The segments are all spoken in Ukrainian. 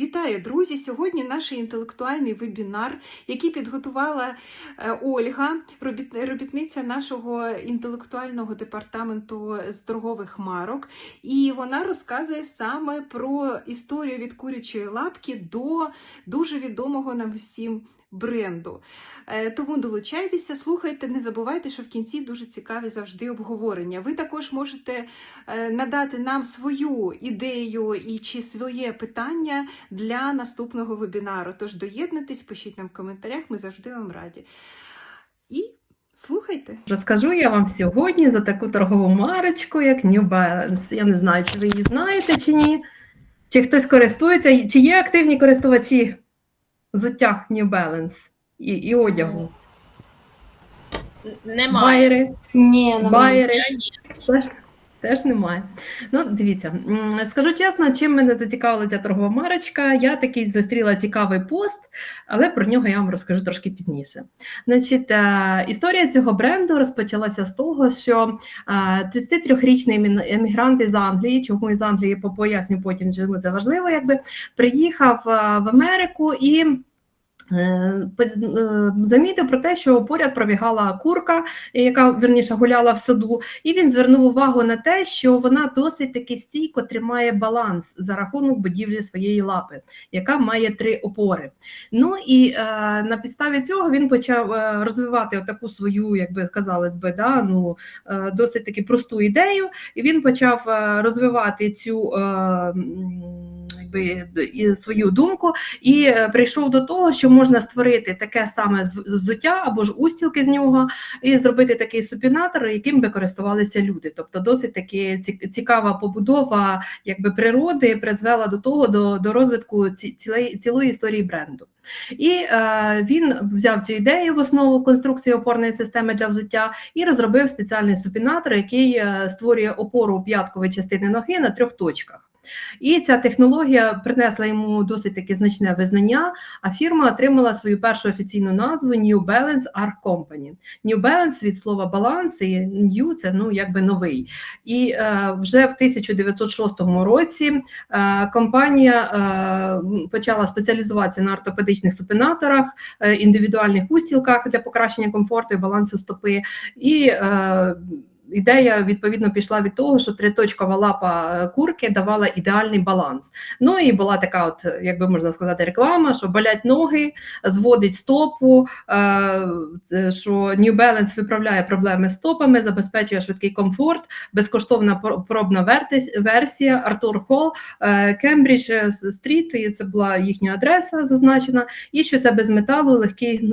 Вітаю, друзі! Сьогодні наш інтелектуальний вебінар, який підготувала е, Ольга, робітниця нашого інтелектуального департаменту з торгових марок. І вона розказує саме про історію від курячої лапки до дуже відомого нам всім бренду. Е, Тому долучайтеся, слухайте, не забувайте, що в кінці дуже цікаві завжди обговорення. Ви також можете е, надати нам свою ідею і чи своє питання для наступного вебінару. Тож доєднуйтесь, пишіть нам в коментарях, ми завжди вам раді. І слухайте. Розкажу я вам сьогодні за таку торгову марочку, як New Balance. Я не знаю, чи ви її знаєте чи ні, чи хтось користується, чи є активні користувачі взуття New Balance і, і одягу. Немає. Байери, Ні, немає. байери. Я ні. Теж, немає. Ну, дивіться, скажу чесно, чим мене зацікавила ця торгова марочка. Я такий зустріла цікавий пост, але про нього я вам розкажу трошки пізніше. Значить, е, історія цього бренду розпочалася з того, що е, 33-річний емігрант із Англії, чому із Англії по- поясню потім, чому це важливо, якби приїхав е, в Америку і. Е, е, Замітив про те, що поряд пробігала курка, яка вірніше гуляла в саду, і він звернув увагу на те, що вона досить таки стійко тримає баланс за рахунок будівлі своєї лапи, яка має три опори. Ну і е, на підставі цього він почав е, розвивати таку свою, як би казалось би, да, ну, е, досить таки просту ідею, і він почав розвивати цю. Е, Якби і свою думку, і е, прийшов до того, що можна створити таке саме взуття або ж устілки з нього, і зробити такий супінатор, яким би користувалися люди. Тобто, досить таки цікава побудова якби природи призвела до того, до, до розвитку ці- цілої, цілої історії бренду. І е, він взяв цю ідею в основу конструкції опорної системи для взуття і розробив спеціальний супінатор, який е, створює опору п'яткової частини ноги на трьох точках. І ця технологія принесла йому досить таке значне визнання, а фірма отримала свою першу офіційну назву New Balance Art Company. New Balance від слова баланс і New – це ну якби новий. І е, вже в 1906 році е, компанія е, почала спеціалізуватися на ортопедичних супинаторах, е, індивідуальних устілках для покращення комфорту і балансу стопи. І е, Ідея відповідно пішла від того, що триточкова лапа е, курки давала ідеальний баланс. Ну і була така, от як би можна сказати, реклама, що болять ноги, зводить стопу, е, що New Balance виправляє проблеми з стопами, забезпечує швидкий комфорт, безкоштовна пробна версія Артур Холл, е, Кембридж Стріт, і це була їхня адреса зазначена, і що це без металу, легкі.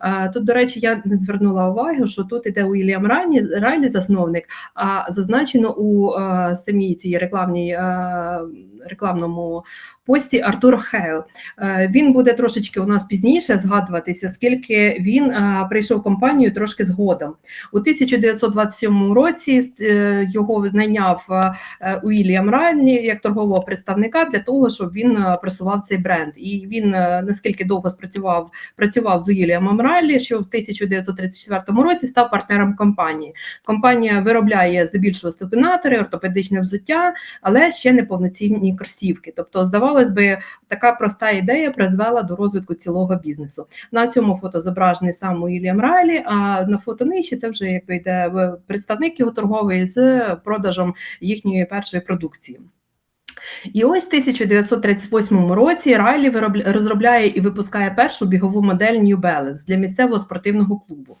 Е, Тут, до речі, я не звернула увагу, що тут іде Уільям Райлі, Райлі засновник, а зазначено у е, самій цій рекламній е, рекламному пості Артур Хейл. Е, Він буде трошечки у нас пізніше згадуватися, оскільки він е, прийшов в компанію трошки згодом. У 1927 році е, його найняв Уільям Райлі як торгового представника для того, щоб він просував цей бренд. І він наскільки довго спрацював працював з Уільямом Райлі, що в 1934 році став партнером компанії. Компанія виробляє здебільшого ступінатори, ортопедичне взуття, але ще не повноцінні кросівки. Тобто, здавалось би, така проста ідея призвела до розвитку цілого бізнесу. На цьому фото зображений сам Уільям Райлі, а на фото нижче це вже якби йде представник його торговий з продажем їхньої першої продукції. І ось в 1938 році Райлі розробляє і випускає першу бігову модель New Balance для місцевого спортивного клубу.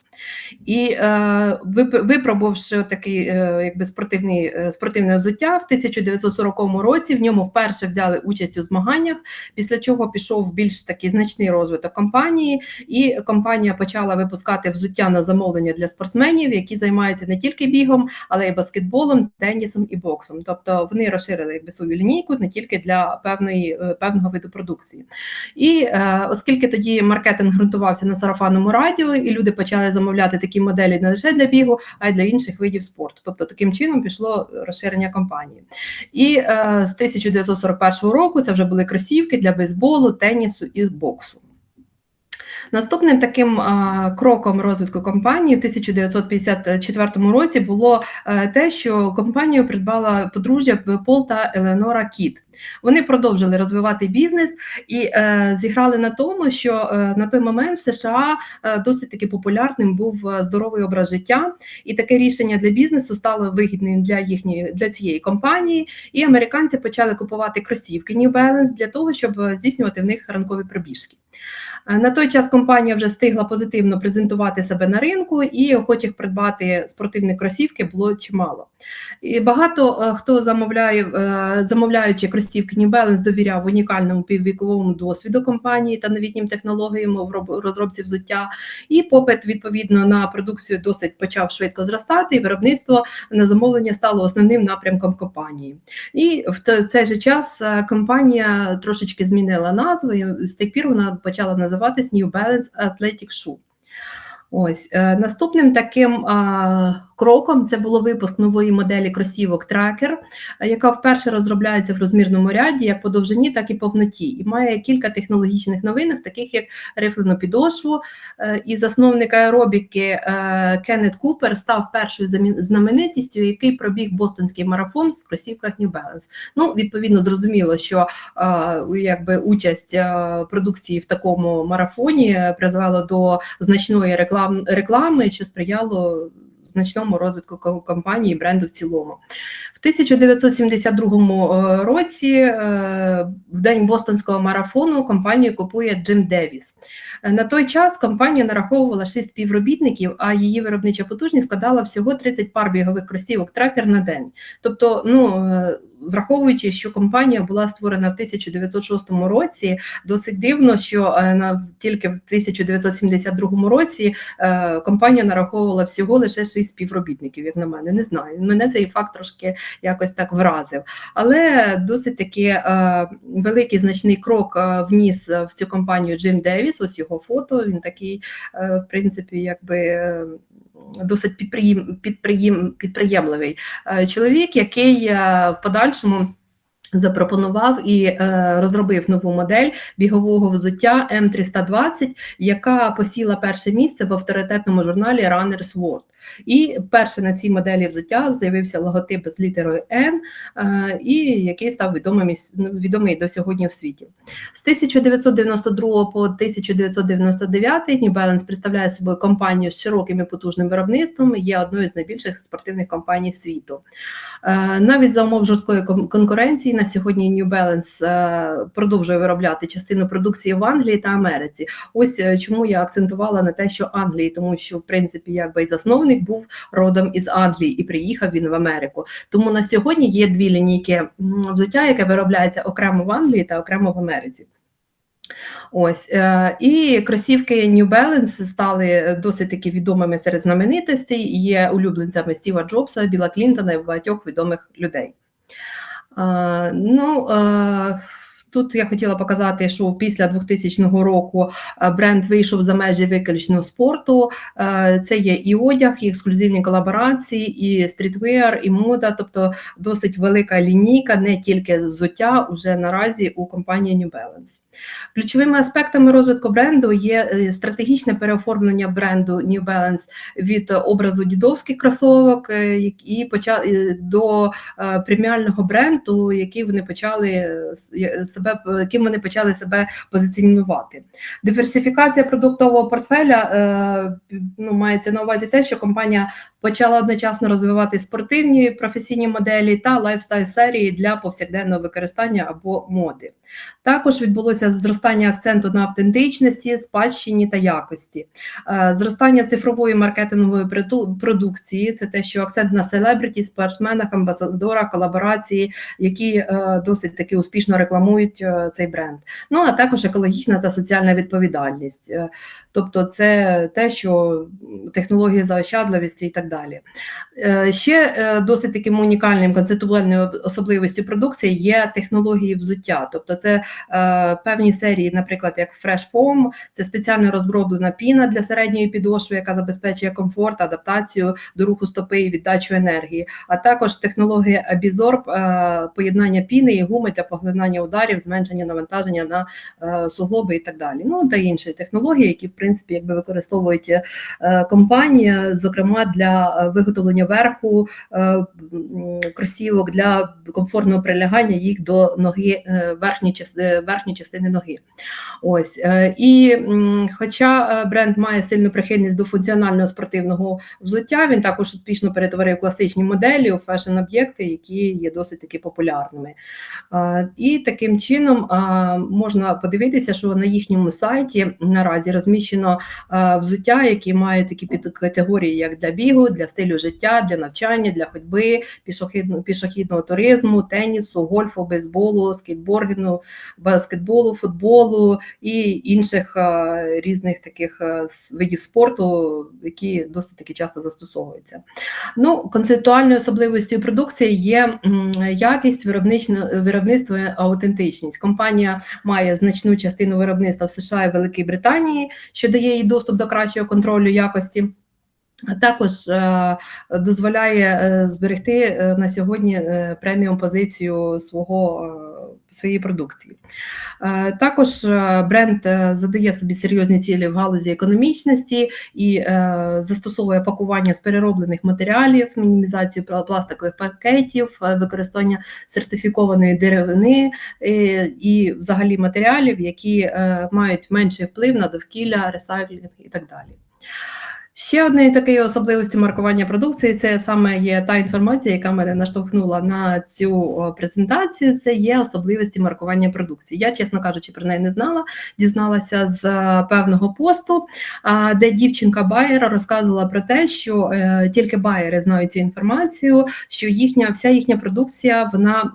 І е, випробувавши такий е, якби спортивний, е, спортивне взуття, в 1940 році в ньому вперше взяли участь у змаганнях, після чого пішов більш такий значний розвиток компанії, і компанія почала випускати взуття на замовлення для спортсменів, які займаються не тільки бігом, але й баскетболом, тенісом і боксом. Тобто вони розширили якби свою лінійку не тільки для певної е, певного виду продукції. І е, оскільки тоді маркетинг ґрунтувався на сарафанному радіо, і люди почали замовляти такі моделі не лише для бігу, а й для інших видів спорту. Тобто таким чином пішло розширення компанії. І е, з 1941 року це вже були кросівки для бейсболу, тенісу і боксу. Наступним таким кроком розвитку компанії в 1954 році було е, те, що компанію придбала подружжя Пол та Елеонора Кіт. Вони продовжили розвивати бізнес і е, зіграли на тому, що е, на той момент в США е, досить таки популярним був е, здоровий образ життя, і таке рішення для бізнесу стало вигідним для їхньої для цієї компанії. І американці почали купувати кросівки New Balance для того, щоб е, здійснювати в них ранкові пробіжки. Е, На той час компанія вже встигла позитивно презентувати себе на ринку, і охочих придбати спортивні кросівки було чимало. І багато е, хто замовляє, е, замовляючи кросівки New Balance, довіряв унікальному піввіковому досвіду компанії та новітнім технологіям в розробці взуття. І попит відповідно на продукцію досить почав швидко зростати, і виробництво на замовлення стало основним напрямком компанії. І в цей же час компанія трошечки змінила назву. і З тих пір вона почала називатись New Balance Athletic Shoe. Ось е, наступним таким кроком це було випуск нової моделі кросівок Tracker, е, яка вперше розробляється в розмірному ряді як по довжині, так і повноті, і має кілька технологічних новинок, таких як рифлену підошву. Е, І засновник аеробіки е, Кеннет Купер став першою знаменитістю, який пробіг бостонський марафон в кросівках New Balance. Ну, відповідно, зрозуміло, що якби участь продукції в такому марафоні призвела до значної реклам, реклами, що сприяло значному розвитку компанії і бренду в цілому. В 1972 е, році, е, в день бостонського марафону, компанію купує Джим Девіс. Е, На той час компанія нараховувала 6 співробітників, а її виробнича потужність складала всього 30 пар бігових кросівок трапер на день. Тобто, ну враховуючи, що компанія була створена в 1906 році, досить дивно, що е, тільки в 1972 році е, компанія нараховувала всього лише 6 співробітників. Як на мене, не знаю. Мене цей факт трошки якось так вразив. Але досить таки е, великий значний крок вніс в цю компанію Джим Девіс. Ось його фото. Він такий, в принципі, якби. Досить підприєм, підприєм, підприємливий е, чоловік, який е, в подальшому запропонував і е, розробив нову модель бігового взуття М320, яка посіла перше місце в авторитетному журналі Runner's World. І перше на цій моделі взуття з'явився логотип з літерою N, е, і який став відомим, ну, відомий до сьогодні в світі. З 1992 по 1999 New Balance представляє собою компанію з широким і потужним виробництвом, є одною з найбільших спортивних компаній світу. Е, Навіть за умов жорсткої кон- конкуренції на сьогодні New Balance е, продовжує виробляти частину продукції в Англії та Америці. Ось е, чому я акцентувала на те, що Англії, тому що в принципі якби засновник був родом із Англії і приїхав він в Америку. Тому на сьогодні є дві лінійки взуття, яке виробляється окремо в Англії та окремо в Америці. Ось е, і кросівки New Balance стали досить таки відомими серед знаменитостей, є улюбленцями Стіва Джобса, Біла Клінтона і багатьох відомих людей. Е, ну, е, Тут я хотіла показати, що після 2000 року е, бренд вийшов за межі виключно спорту. Е, Це є і одяг, і ексклюзивні колаборації, і стрітвеар, і мода, тобто досить велика лінійка, не тільки взуття уже наразі у компанії New Balance. Ключовими аспектами розвитку бренду є е, стратегічне переоформлення бренду New Balance від образу дідовських кросовок е, до преміального бренду, який вони почали е, с- е, себе, яким вони почали себе позиціонувати. Диверсифікація продуктового портфеля е, ну, мається на увазі те, що компанія почала одночасно розвивати спортивні професійні моделі та лайфстайл серії для повсякденного використання або моди. Також відбулося зростання акценту на автентичності, спадщині та якості, Е, зростання цифрової маркетингової продукції це те, що акцент на селебриті, спортсменах, амбасадорах, колаборації, які е, досить таки успішно рекламують е, цей бренд. Ну а також екологічна та соціальна відповідальність. Тобто, це те, що технології заощадливості і так далі. Е, Ще е, досить таким унікальним концептуальною особливістю продукції є технології взуття. Тобто, це е, певні серії, наприклад, як Fresh Foam, це спеціально розроблена піна для середньої підошви, яка забезпечує комфорт, адаптацію до руху стопи і віддачу енергії, а також технологія е, поєднання піни і гуми для поглинання ударів, зменшення навантаження на суглоби і так далі. Ну та інші технології, які в принципі якби використовують компанія, зокрема для е, виготовлення верху е, кросівок для комфортного прилягання їх до ноги е, верхньої частини, верхньої частини ноги. Ось е, і хоча е, бренд має сильну прихильність до функціонального спортивного взуття, він також успішно перетворив класичні моделі у фешн-об'єкти, які є досить таки популярними. Е, І таким чином е, можна подивитися, що на їхньому сайті наразі розміщено е, взуття, які мають такі підкатегорії, як для бігу, для стилю життя, для навчання, для ходьби, пішохідного, пішохідного туризму, тенісу, гольфу, бейсболу, скейтборгінгу, баскетболу, футболу і інших е, різних таких е, видів спорту, які досить таки часто застосовуються. Ну, концептуальною особливістю продукції є якість виробництва аутентичність. Компанія має значну частину виробництва в США і Великій Британії, що дає їй доступ до кращого контролю якості. Також е, дозволяє е, зберегти е, на сьогодні преміум позицію свого своєї продукції. Також бренд задає собі серйозні цілі в галузі економічності і застосовує пакування з перероблених матеріалів, мінімізацію пластикових пакетів, використання сертифікованої деревини і взагалі матеріалів, які мають менший вплив на довкілля, ресайклінг і так далі. Ще однією такою особливістю маркування продукції це саме є та інформація, яка мене наштовхнула на цю презентацію. Це є особливості маркування продукції. Я, чесно кажучи, про неї не знала. Дізналася з е, певного посту, де дівчинка Байера розказувала про те, що е, тільки байери знають цю інформацію, що їхня вся їхня продукція вона.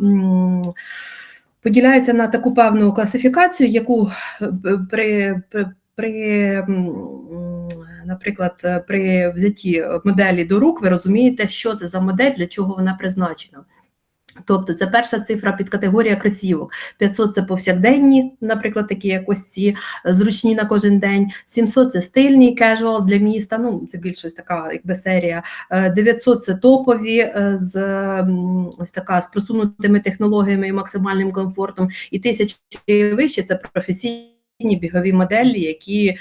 Поділяється на таку певну класифікацію, яку е, при, при, при наприклад, е, при взятті моделі до рук, ви розумієте, що це за модель, для чого вона призначена. Тобто це перша цифра під категорія кросівок. 500 – це повсякденні, наприклад, такі як ці е, зручні на кожен день. 700 – це стильні, casual для міста, ну це більш ось така якби серія. Е, 900 – це топові, е, з ось така з просунутими технологіями і максимальним комфортом. І тисячі вище – це професійні бігові моделі, які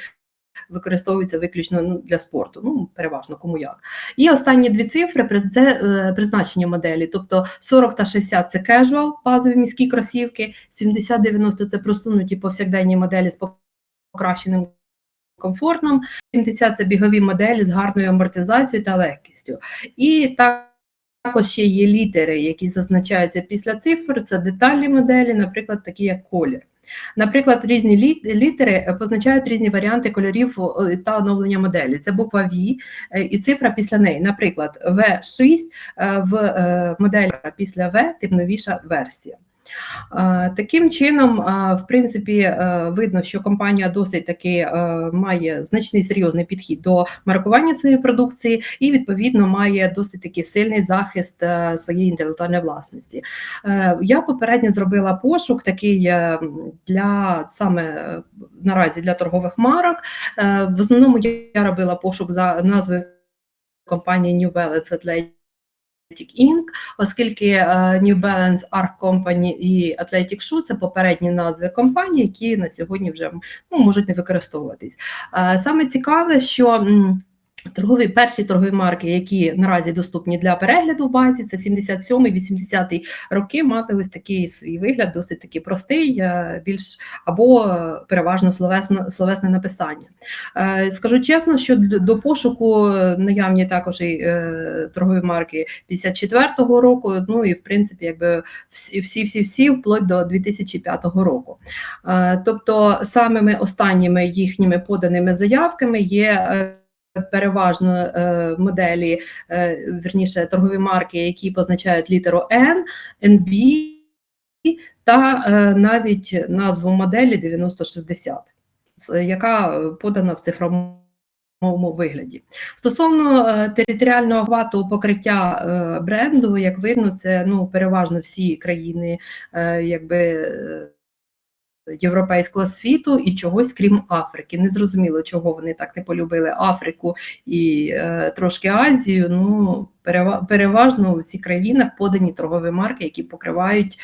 використовуються виключно ну, для спорту, ну переважно кому як. І останні дві цифри це е, призначення моделі. Тобто 40 та 60 це casual, базові міські кросівки, 70-90 це просунуті повсякденні моделі з покращеним комфортом, 70 це бігові моделі з гарною амортизацією та легкістю. І так. Також ще є літери, які зазначаються після цифр. Це детальні моделі, наприклад, такі як колір. Наприклад, різні літери е, позначають різні варіанти кольорів та оновлення моделі. Це буква V е, і цифра після неї. Наприклад, V6 е, в моделі після V тим новіша версія. Е, Таким чином, е, в принципі, е, видно, що компанія досить таки має значний серйозний підхід до маркування своєї продукції і, відповідно, має досить таки сильний захист своєї інтелектуальної власності. Я попередньо зробила пошук такий для саме наразі для торгових марок. В основному я робила пошук за назвою компанії New Balance Athletic Inc., оскільки е, New Balance, Arc Company і Athletic Shoe – це попередні назви компаній, які на сьогодні вже ну, можуть не використовуватись. Е, Саме цікаве, що Торгові перші торгові марки, які наразі доступні для перегляду в базі, це 77-80 роки, мати ось такий свій вигляд, досить такий простий, е, більш або е, переважно словесно, словесне написання. Е, Скажу чесно, що до пошуку наявні також і торгові марки 54-го року, ну і в принципі, якби всі, всі, всі, всі вплоть до 2005 року. Тобто, самими останніми їхніми поданими заявками є. Переважно е, моделі, е, верніше торгові марки, які позначають літеру N, NB та е, навіть назву моделі 9060, яка подана в цифровому вигляді. Стосовно е, територіального охвату покриття е, бренду, як видно, це ну, переважно всі країни е, якби. Європейського світу і чогось крім Африки. Незрозуміло, чого вони так не полюбили Африку і е, трошки Азію. Ну перева- переважно у цих країнах подані торгові марки, які покривають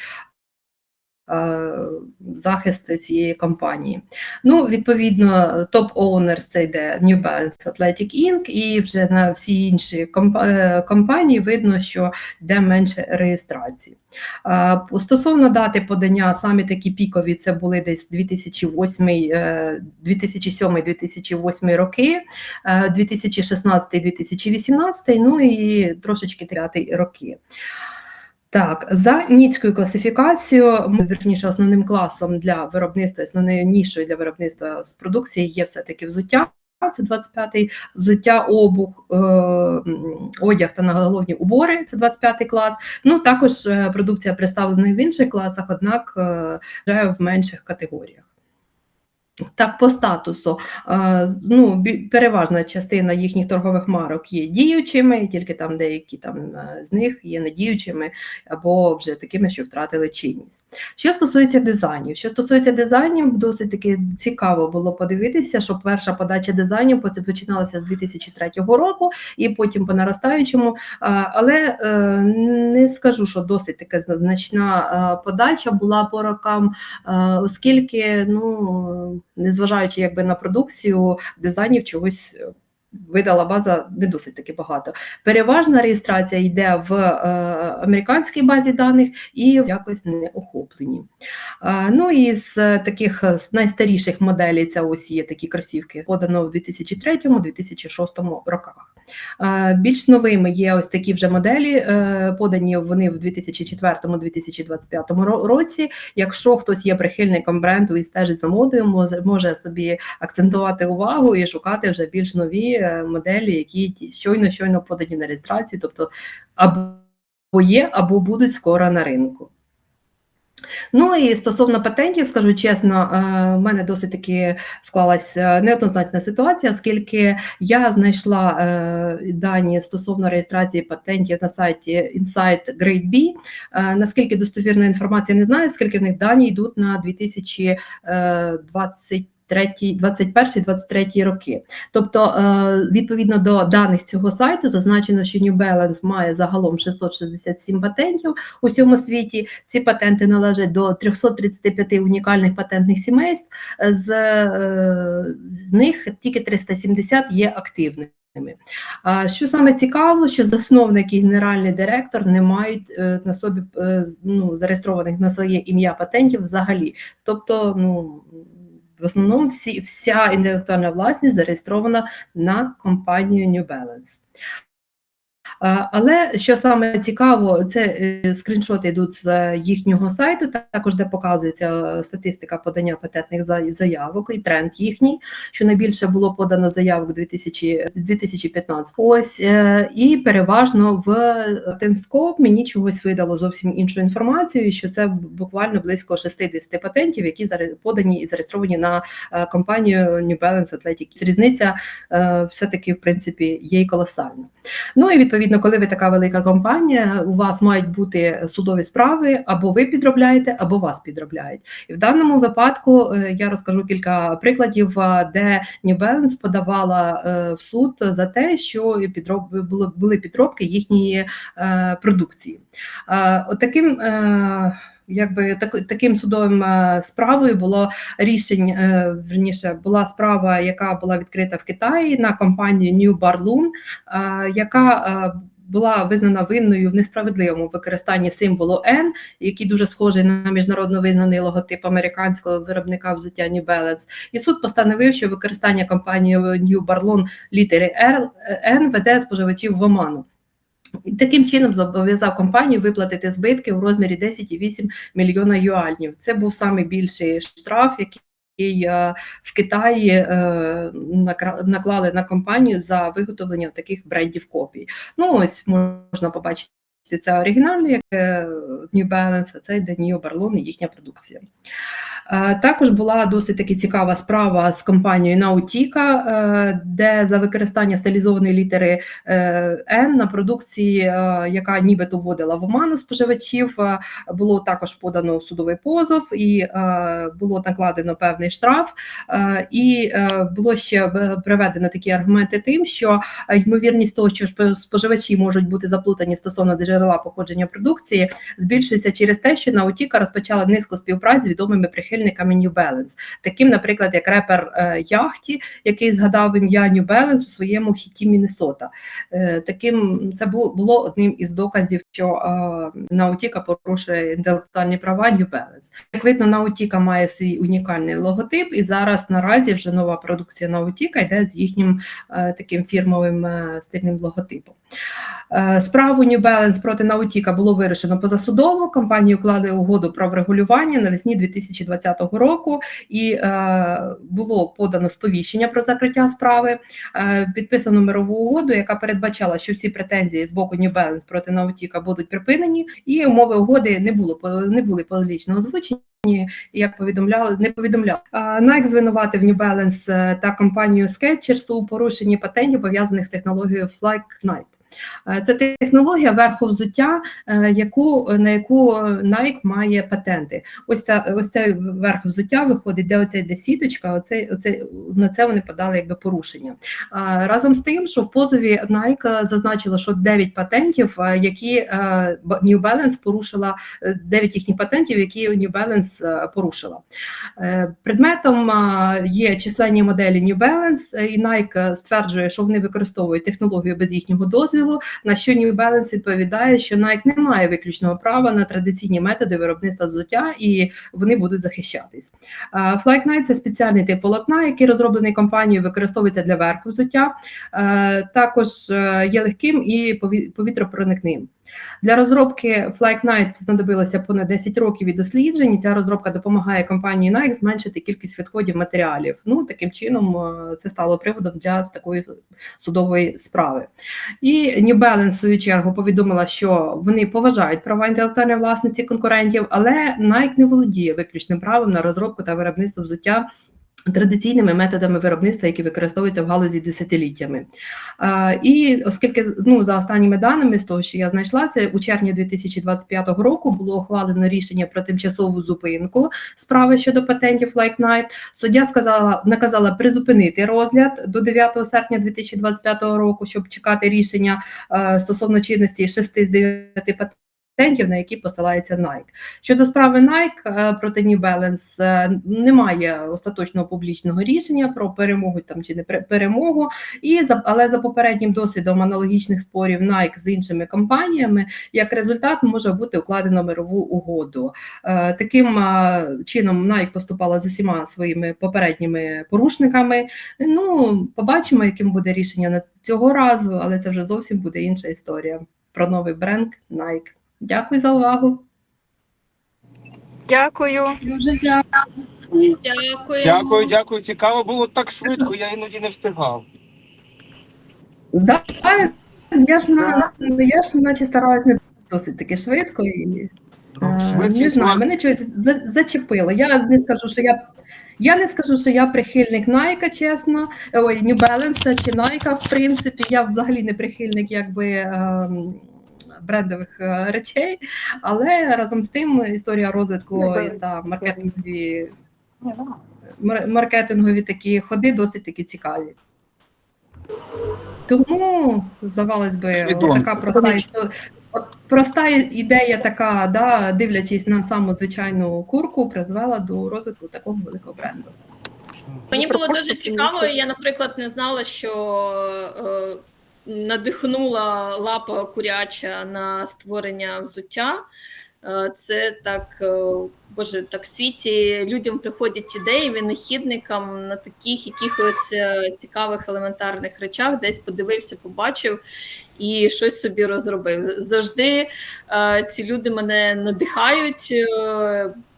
захист цієї компанії. Ну, відповідно, топ-оунер це йде New Balance Athletic Inc. і вже на всі інші е, компанії видно, що йде менше реєстрації. Е, Стосовно дати подання, самі такі пікові це були десь 2008, е, 2007-2008 роки, е, 2016-2018, ну і трошечки 9 роки. Так, за ніцькою класифікацією, верніше, основним класом для виробництва, основною нішою для виробництва з продукції є все-таки взуття. Це 25-й взуття, обух, е, одяг та наголовні убори. Це 25-й клас. Ну також е, продукція представлена в інших класах, однак е, вже в менших категоріях. Так, по статусу, е, ну, переважна частина їхніх торгових марок є діючими, і тільки там деякі там е, з них є недіючими або вже такими, що втратили чинність. Що стосується дизайнів, що стосується дизайнів, досить таки цікаво було подивитися, що перша подача дизайнів починалася з 2003 року, і потім по наростаючому. Е, Але не скажу, що досить така значна подача була по рокам, оскільки, ну незважаючи якби на продукцію, дизайнів чогось. е, Видала база не досить таки багато. Переважна реєстрація йде в е, американській базі даних і якось не охоплені. Е, ну і з таких е, з найстаріших моделей це ось є такі кросівки, подано в 2003-2006 роках. Більш новими є ось такі вже моделі, е, подані вони в 2004-2025 ро- році. Якщо хтось є прихильником бренду і стежить за модою, може, собі акцентувати увагу і шукати вже більш нові е, моделі, які щойно щойно подані на реєстрацію, тобто або є, або будуть скоро на ринку. Ну і стосовно патентів, скажу чесно, е, в мене досить таки склалася неоднозначна ситуація, оскільки я знайшла е, дані стосовно реєстрації патентів на сайті Insight Grade B. Е, Наскільки достовірна інформація, не знаю, скільки в них дані йдуть на 2020 21-23 роки. Тобто, е, відповідно до даних цього сайту, зазначено, що New Balance має загалом 667 патентів у всьому світі. Ці патенти належать до 335 унікальних патентних сімейств, з, е, з них тільки 370 є активними. Що саме цікаво, що засновник і генеральний директор не мають е, на собі ну, зареєстрованих на своє ім'я патентів взагалі. Тобто, ну в основному всі, вся інтелектуальна власність зареєстрована на компанію New Balance. Але що саме цікаво, це е, скріншоти йдуть з їхнього сайту, також де показується е, статистика подання патентних заявок і тренд їхній, що найбільше було подано заявок 2000, 2015. Ось е, і переважно в Тенскоп мені чогось видало зовсім іншу інформацію, що це буквально близько 60 патентів, які подані і зареєстровані на компанію New Balance Athletic. Різниця е, все-таки в принципі є колосальна. Ну і відповідно, коли ви така велика компанія, у вас мають бути судові справи, або ви підробляєте, або вас підробляють. І в даному випадку е, я розкажу кілька прикладів, е, де New Balance подавала е, в суд за те, що були підробки їхньої продукції. От. Якби так, таким судовим е, справою було рішення, е, верніше, була справа, яка була відкрита в Китаї на компанію New Barloon, е, яка була визнана винною в несправедливому використанні символу N, який дуже схожий на міжнародно визнаний логотип американського виробника взуття New Balance. І суд постановив, що використання компанією New Barloon літери N веде споживачів в оману. Таким чином зобов'язав компанію виплатити збитки у розмірі 10,8 мільйона юанів. Це був найбільший штраф, який е, в Китаї е, наклали на компанію за виготовлення таких брендів копій. Ну ось можна побачити. Це оригінальний як New Balance, а це New Barloon і їхня продукція. Е, Також була досить таки цікава справа з компанією Nautica, е, де за використання стилізованої літери е, N на продукції, яка нібито вводила в оману споживачів, було також подано судовий позов і було накладено певний штраф. І було ще приведено такі аргументи тим, що ймовірність того, що споживачі можуть бути заплутані стосовно джерела походження продукції, збільшується через те, що Nautica розпочала низку співпраць з відомими прихильниками New Balance, таким, наприклад, як репер е, Яхті, який згадав ім'я New Balance у своєму хіті Міннесота. Е, Таким це було одним із доказів, що е, Nautica порушує інтелектуальні права New Balance. Як видно, Nautica має свій унікальний логотип, і зараз наразі вже нова продукція Nautica йде з їхнім таким фірмовим стильним логотипом. Справу New Balance проти Nautica було вирішено позасудово. Компанії уклали угоду про врегулювання навесні 2020 року, і е, було подано сповіщення про закриття справи. Е, підписано мирову угоду, яка передбачала, що всі претензії з боку New Balance проти Nautica будуть припинені, і умови угоди не було не були публічно озвучені. Як повідомляли, не повідомляли. А, Nike звинуватив New Balance е, та компанію Skechers у порушенні патентів пов'язаних з технологією Flight Night. Е, Це технологія верховзуття, е, яку на яку Nike має патенти. Ось ця ось цей верх взуття виходить, де оця йде сіточка. Оце, оце на це вони подали якби порушення. Разом з тим, що в позові Nike зазначило, що 9 патентів, е, які е, New Balance порушила, 9 їхніх патентів, які New Balance е, порушила. Е, Предметом е, є численні моделі New Balance, е, і Nike стверджує, що вони використовують технологію без їхнього дозвілу. На що New Balance відповідає, що Nike не має виключного права на традиційні методи виробництва взуття, і вони будуть захищатись. Flight Night – це спеціальний тип волокна, який розроблений компанією, використовується для верху взуття. Також е, є легким і повітропроникним. Для розробки Flight Night знадобилося понад 10 років і досліджень. і Ця розробка допомагає компанії Nike зменшити кількість відходів матеріалів. Ну таким чином е, це стало приводом для такої судової справи. І New Balance, в свою чергу, повідомила, що вони поважають права інтелектуальної власності конкурентів, але Nike не володіє виключним правом на розробку та виробництво взуття. Традиційними методами виробництва, які використовуються в галузі десятиліттями, і оскільки ну за останніми даними з того, що я знайшла, це у червні 2025 року було ухвалено рішення про тимчасову зупинку справи щодо патентів Like Night. Суддя сказала, наказала призупинити розгляд до 9 серпня 2025 року, щоб чекати рішення е, стосовно чинності 6 з 9 патентів. На які посилається Nike. Щодо справи Nike е, проти New Balance е, немає остаточного публічного рішення про перемогу там чи не пер- перемогу, і за але за попереднім досвідом аналогічних спорів Nike з іншими компаніями, як результат може бути укладено мирову угоду. Е, Таким чином Nike поступала з усіма своїми попередніми порушниками. Ну, побачимо, яким буде рішення на цього разу, але це вже зовсім буде інша історія про новий бренд Nike. Дякую за увагу. Дякую. Дуже дякую. Дякую. Дякую, дякую. Цікаво було так швидко, я іноді не встигав. Да, я ж на я ж наче старалась не досить таки швидко і Ну, е, не знаю, мене чогось зачепило. Я не скажу, що я. Я не скажу, що я прихильник Nike, чесно, ой, New Balance чи Nike, в принципі, я взагалі не прихильник якби ем, брендових е, речей, але разом з тим історія розвитку та маркетингові, маркетингові такі ходи досить таки цікаві. Тому, здавалось би, така проста історія. От проста ідея така, да, дивлячись на саму звичайну курку, призвела до розвитку такого великого бренду. Мені було дуже цікаво. Я, наприклад, не знала, що е, надихнула лапа куряча на створення взуття. Е, Це так, е, боже, так в світі людям приходять ідеї винахідникам на таких якихось е, цікавих елементарних речах, десь подивився, побачив і щось собі розробив. Завжди ці люди мене надихають,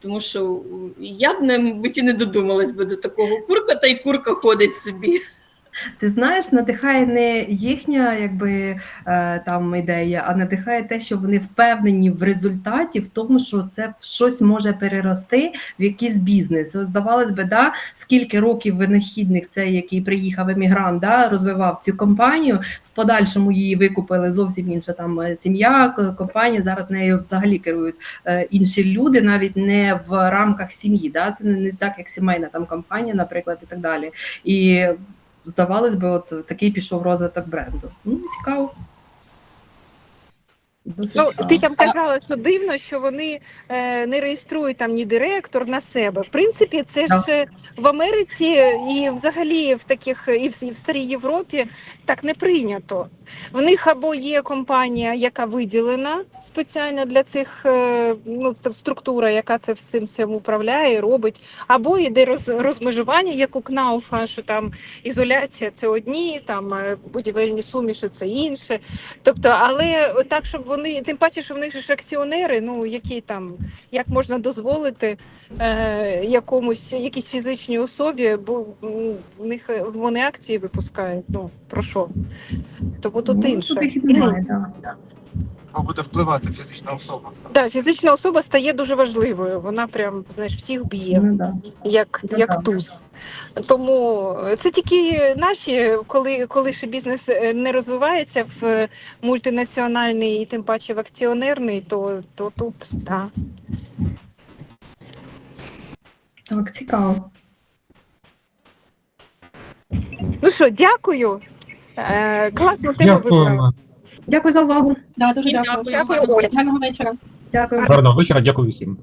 тому що я б, мабуть, і не додумалась би до такого курка, та й курка ходить собі. Ти знаєш, надихає не їхня якби е, там ідея, а надихає те, що вони впевнені в результаті, в тому, що це щось може перерости в якийсь бізнес. Здавалось би, да, скільки років винахідник, цей, який приїхав емігрант, да, розвивав цю компанію. В подальшому її викупили зовсім інша там е, сім'я, компанія. Зараз нею взагалі керують е, інші люди, навіть не в рамках сім'ї. Да? Це не, не так, як сімейна там компанія, наприклад, і так далі. І здавалось би, от такий пішов розвиток бренду. Ну, цікаво. Досить Ну, ти там казала, що дивно, що вони е, не реєструють там ні директор на себе. В принципі, це Так. е, в Америці і взагалі в таких і в, і в старій Європі так не прийнято. В них або є компанія, яка виділена спеціально для цих е, ну, структура, яка це всім всім управляє, робить, або йде роз, розмежування, як у КНАУФа, що там ізоляція це одні, там е, будівельні суміші це інше. Тобто, але так, щоб вони, тим паче, що в них ж акціонери, ну які там, як можна дозволити е, якомусь якійсь фізичній особі, бо в них вони акції випускають. Ну про що? Тому тут Ну, інше. тут їх немає, да. Буде впливати фізична особа. Да, фізична особа стає дуже важливою. Вона прям знаєш всіх б'є. Ну, да. як, Ну, як так. туз. Тому це тільки наші, коли, коли ще бізнес е, не розвивається в е, мультинаціональний і тим паче в акціонерний, то, то тут так. Так, цікаво. Ну що, дякую. Е, класно тему вибрала. Дякую за увагу. Да, дуже Всім дякую. дякую. Гарного вечора. Дякую. Гарного вечора, дякую всім.